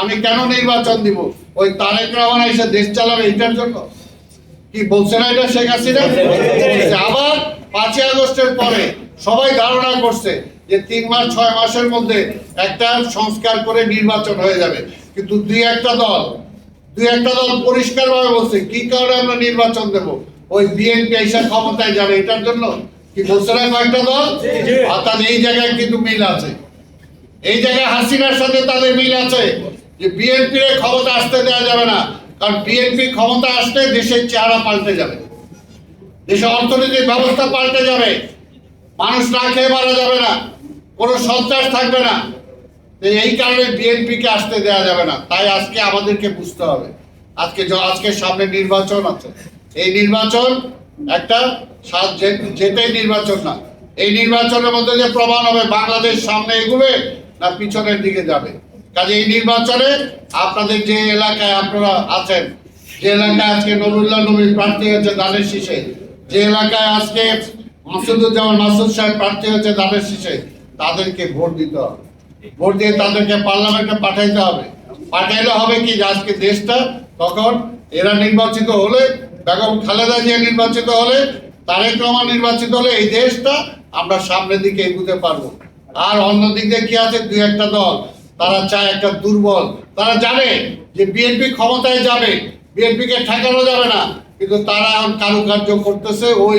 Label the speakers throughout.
Speaker 1: আমি কেন নির্বাচন দিব? ওই তারেক রহমান এসে দেশ চালাবে এটার জন্য? কি বলছে না এটা শেখ হাসিনা? আবার পাঁচই আগস্টের পরে সবাই ধারণা করছে যে তিন মাস, ছয় মাসের মধ্যে একটা সংস্কার করে নির্বাচন হয়ে যাবে। কিন্তু দুই একটা দল, দুই একটা দল পরিষ্কার ভাবে বলছে, কি কারণে আমরা নির্বাচন দেব? ওই বিএনপি এসে ক্ষমতায় যাবে এটার জন্য? কি বলছে না কয়েকটা দল? আর অর্থাৎ এই জায়গায় কিন্তু মিল আছে। এই জায়গায় হাসিনার সাথে তাদের মিল আছে। যে বিএনপির ক্ষমতা আসতে দেওয়া যাবে না। কারণ বিএনপি ক্ষমতা আসলে দেশের চেহারা পাল্টে যাবে। দেশের অর্থনৈতিক ব্যবস্থা পাল্টে যাবে। মানুষ না খেয়ে মারা যাবে না। কোনো সন্ত্রাস থাকবে না। এই কারণে বিএনপি কে আসতে দেওয়া যাবে না। তাই আজকে আমাদেরকে বুঝতে হবে। আজকে আজকে সামনে নির্বাচন আছে। এই নির্বাচন একটা যেটাই নির্বাচন না। এই নির্বাচনের মধ্যে যে প্রমাণ হবে বাংলাদেশ সামনে এগুবে না পিছনের দিকে যাবে। কাজে এই নির্বাচনে আপনাদের যে এলাকায় আপনারা আছেন, যে এলাকায় আজকে নবুল্লাহ নবীর প্রার্থী হয়েছে দানের শীষে, যে এলাকায় আজকে মাসুদুজ্জামান মাসুদ সাহেব প্রার্থী হয়েছে দানের শীষে, তাদেরকে ভোট দিতে হবে। ভোট দিয়ে তাদেরকে পার্লামেন্টে পাঠাইতে হবে। পাঠাইলে হবে কি আজকে দেশটা তখন এরা নির্বাচিত হলে, বেগম খালেদা জিয়া নির্বাচিত হলে, তারেক রহমান নির্বাচিত হলে এই দেশটা আমরা সামনের দিকে এগুতে পারব। আর অন্যদিক কি আছে? দুই একটা দল। তারা চায় একটা দুর্বল। তারা জানে যে বিএনপি ক্ষমতায় যাবে বিএনপি কে ঠেকানো যাবে না। কিন্তু তারা এখন কারুকার্য করতেছে, ওই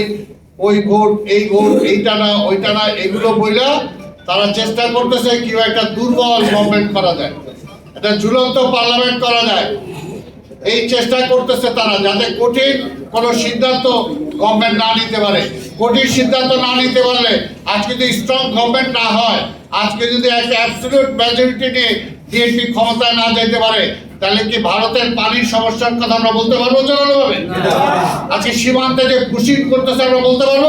Speaker 1: ওই ভোট, এই ভোট, এইটা না, ওইটা না, এগুলো বইলা তারা চেষ্টা করতেছে কীভাবে একটা দুর্বল গভর্নমেন্ট করা যায়। একটা ঝুলন্ত পার্লামেন্ট করা যায়। এই চেষ্টা করতেছে তারা, যাতে কঠিন কোনো সিদ্ধান্ত গভর্নমেন্ট না নিতে পারে। কঠিন সিদ্ধান্ত না নিতে পারলে আজকে যদি স্ট্রং গভর্নমেন্ট না হয় আজকে যদি একটা অ্যাবসলিউট মেজরিটি নিয়ে বিএনপি ক্ষমতায় না যেতে পারে তাহলে কি ভারতের পানির সমস্যার কথা আমরা বলতে পারব জোরালোভাবে আজকে সীমান্তে যে পুশিং করতেছে আমরা বলতে পারব?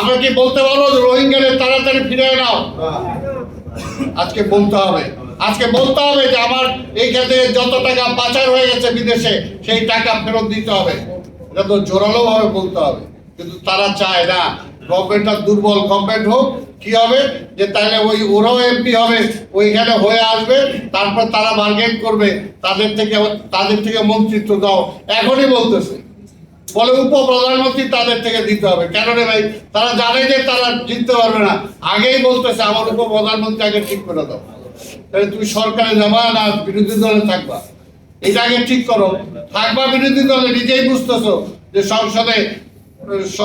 Speaker 1: আমরা কি বলতে পারব রোহিঙ্গাদের তাড়াতাড়ি ফিরে নাও? আজকে বলতে হবে। আজকে বলতে হবে যে আমার এই ক্ষেত্রে যত টাকা পাচার হয়ে গেছে বিদেশে সেই টাকা ফেরত দিতে হবে। এটা তো জোরালো ভাবে বলতে হবে। কিন্তু তারা চায় না। গভর্নমেন্টটা দুর্বল গভর্নমেন্ট হোক, কি হবে? যে তাহলে ওই ওরাও এমপি হবে, ওইখানে হয়ে আসবে, তারপর তারা মার্কেট করবে। তাদের থেকে তাদের থেকে মন্ত্রিত্ব দাও। এখনই বলতেছে। বলে উপ প্রধানমন্ত্রী তাদের থেকে দিতে হবে। কেন রে ভাই? তারা জানে যে তারা জিততে পারবে না। আগেই বলতেছে, আমার উপ প্রধানমন্ত্রী আগে ঠিক করে দাও। তাহলে তুমি সরকারে যাবা না বিরোধী দলে থাকবা। এটা আগে ঠিক করো। থাকবা বিরোধী দলে, নিজেই বুঝতেছো যে সংসদে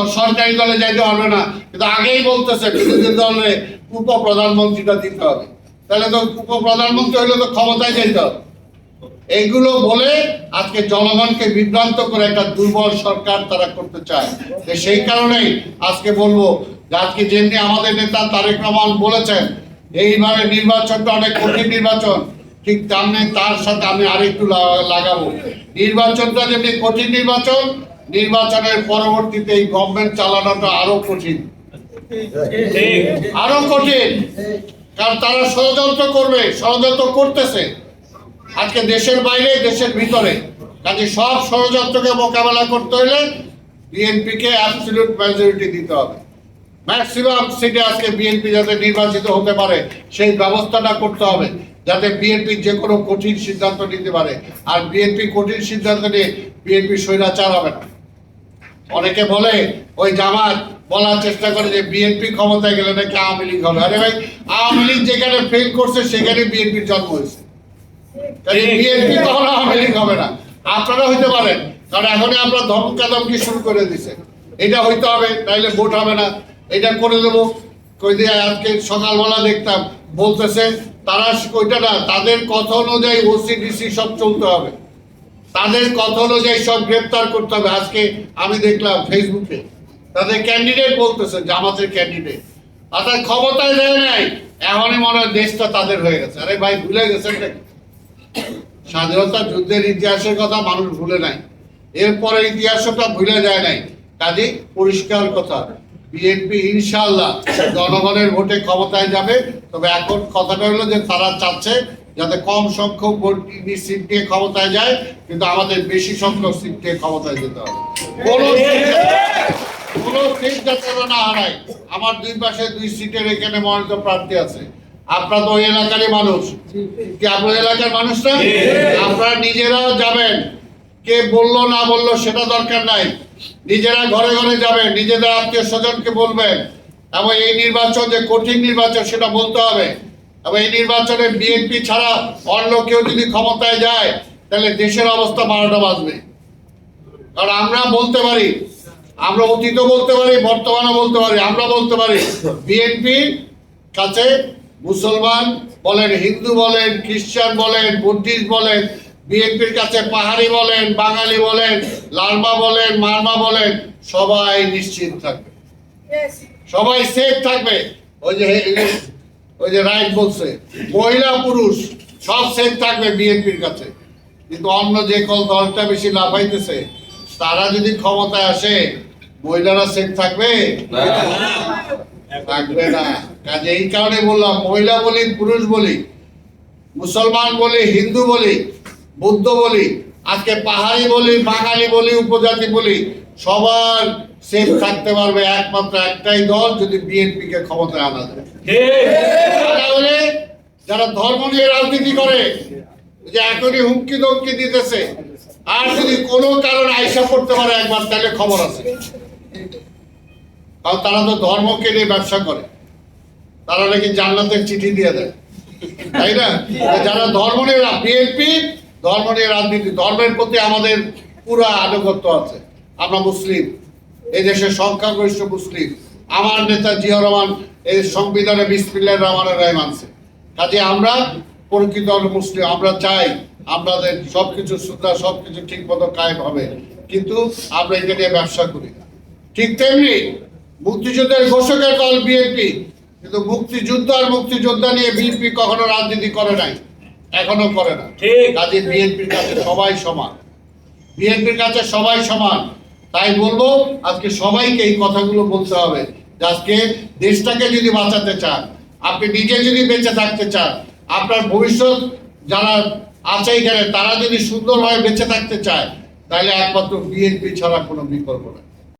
Speaker 1: সরকারি দলে যাইতে পারবে না। কিন্তু আগেই বলতেছে, বিরোধী দলে উপ প্রধানমন্ত্রীটা দিতে হবে। তাহলে তো উপ প্রধানমন্ত্রী হলে তো ক্ষমতায় যাইতে হবে। এইগুলো বলে আজকে জনগণকে বিভ্রান্ত করে একটা দুর্বল সরকার তারা করতে চায়। সেই কারণেই আজকে বলব, আজকে যেমনি আমাদের নেতা তারেক রহমান বলেছেন, এইবারে নির্বাচনটা অনেক কঠিন নির্বাচন। ঠিক তেমনি তার সাথে আমি আরেকটু লাগা- লাগাবো। নির্বাচনটা যেমনি কঠিন নির্বাচন নির্বাচনের পরবর্তীতে এই গভর্নমেন্ট চালানোটা আরও কঠিন। আরও কঠিন। কারণ তারা ষড়যন্ত্র করবে, ষড়যন্ত্র করতেছে। আজকে দেশের বাইরে, দেশের ভিতরে। কাজে সব ষড়যন্ত্রকে মোকাবেলা করতে হলে বিএনপি কে অ্যাবসলিউট মেজরিটি দিতে হবে। ম্যাক্সিমাম সিটে আজকে বিএনপি যাতে নির্বাচিত হতে পারে, সেই ব্যবস্থাটা করতে হবে। যাতে বিএনপি যে কোনো কঠিন সিদ্ধান্ত নিতে পারে। আর বিএনপি কঠিন সিদ্ধান্ত নিয়ে বিএনপি স্বৈরাচার হবে না। অনেকে বলে, ওই জামাত বলার চেষ্টা করে যে বিএনপি ক্ষমতায় গেলে নাকি আওয়ামী লীগ হবে। আরে ভাই, আওয়ামী লীগ যেখানে ফেল করছে, সেখানে বিএনপির জন্ম হয়েছে। বিএনপি কখনো আওয়ামী লীগ হবে না। আপনারা হইতে পারেন, কারণ এখনই আপনার ধমকাধমকি শুরু করে দিছে এটা হইতে হবে তাইলে ভোট হবে না। এটা করে দেবো। কই দিয়ে আজকে সকালবেলা দেখতাম, বলতেছে তারা ওইটা না, তাদের কথা অনুযায়ী ওসিডিসি সব চলতে হবে। তাদের কথা অনুযায়ী সব গ্রেপ্তার করতে হবে। আজকে আমি দেখলাম ফেসবুকে তাদের ক্যান্ডিডেট বলতেছে, জামাতের ক্যান্ডিডেট অর্থাৎ ক্ষমতায় দেয় নাই, এখনই মনে হয় দেশটা তাদের হয়ে গেছে। আরে ভাই, ভুলে গেছেন স্বাধীনতা যুদ্ধের ইতিহাসের কথা মানুষ ভুলে নাই। এরপরে ইতিহাসটা ভুলে যায় নাই। কাজে পরিষ্কার কথা বিএনপি ইনশাল্লাহ জনগণের ভোটে ক্ষমতায় যাবে। তবে এখন কথাটা হলো যে তারা চাচ্ছে যাতে কম সংখ্যক ভোট সিট দিয়ে ক্ষমতায় যায় কিন্তু আমাদের বেশি সংখ্যক সিট দিয়ে ক্ষমতায় যেতে হবে। কোনো কোন সিট যাতে না হারাই আমার দুই পাশে দুই সিটের এখানে মনোনীত প্রার্থী আছে। আপনারা তো ওই এলাকারই মানুষ। কি আপনার এলাকার মানুষ না? আপনারা নিজেরা যাবেন। কে বলল না বলল সেটা দরকার নাই। নিজেরা ঘরে ঘরে যাবেন নিজেদের আত্মীয় স্বজনকে বলবেন। এবং এই নির্বাচন যে কঠিন নির্বাচন সেটা বলতে হবে। এবং এই নির্বাচনে বিএনপি ছাড়া অন্য কেউ যদি ক্ষমতায় যায় তাহলে দেশের অবস্থা বারোটা বাজবে। কারণ আমরা বলতে পারি আমরা অতীতও বলতে পারি বর্তমানও বলতে পারি আমরা বলতে পারি বিএনপির কাছে মুসলমান বলেন হিন্দু বলেন খ্রিস্টান বলেন বুদ্ধিস্ট বলেন বিএনপির কাছে পাহাড়ি বলেন বাঙালি বলেন লালমা বলেন মারমা বলেন সবাই নিশ্চিত থাকবে। সবাই সেফ থাকবে। ওই যে ওই যে রাইট বলছে মহিলা পুরুষ সব সেফ থাকবে বিএনপির কাছে। কিন্তু অন্য যে কল দলটা বেশি লাফাইতেছে তারা যদি ক্ষমতায় আসে মহিলারা সেফ থাকবে? থাকবে না। কাজে এই কারণে বললাম মহিলা বলি পুরুষ বলি মুসলমান বলি হিন্দু বলি বুদ্ধ বলি আজকে পাহাড়ি বলি বাঙালি বলি উপজাতি বলি সবার সেফ থাকতে পারবে একমাত্র একটাই দল যদি বিএনপি কে ক্ষমতায় আনা যায়। তারা যারা ধর্ম নিয়ে রাজনীতি করে যে এখনই হুমকি ধমকি দিতেছে আর যদি কোনো কারণে আইসা করতে পারে একবার তাহলে খবর আছে। কারণ তারা তো ধর্মকে নিয়ে ব্যবসা করে। তারা নাকি জান্নাতের চিঠি দিয়ে দেয়। তাই না? যারা ধর্ম নিয়ে বিএনপি ধর্ম নিয়ে রাজনীতি ধর্মের প্রতি আমাদের পুরো আনুগত্য আছে। আমরা মুসলিম। এই দেশের সংখ্যাগরিষ্ঠ মুসলিম। আমার নেতা জিয়া রহমান এই সংবিধানে বিসমিল্লাহ রহমানের রায় মানছে। কাজে আমরা প্রকৃত মুসলিম আমরা চাই আমাদের সবকিছু সুন্দর সবকিছু ঠিক মতো কায়েম হবে। কিন্তু আমরা এটা নিয়ে ব্যবসা করি। ঠিক তেমনি মুক্তিযুদ্ধের ঘোষকের দল বিএনপি কিন্তু মুক্তিযুদ্ধ আর মুক্তিযোদ্ধা নিয়ে বিএনপি কখনো রাজনীতি করে নাই এখনও করে না।
Speaker 2: ঠিক।
Speaker 1: কাজে বিএনপির কাছে সবাই সমান। বিএনপির কাছে সবাই সমান। তাই বলব, আজকে সবাইকে এই কথাগুলো বলতে হবে যে আজকে দেশটাকে যদি বাঁচাতে চান, আপনি নিজে যদি বেঁচে থাকতে চান, আপনার ভবিষ্যৎ যারা আছে এখানে, তারা যদি সুন্দরভাবে বেঁচে থাকতে চায়, তাহলে একমাত্র বিএনপি ছাড়া কোনো বিকল্প নেই।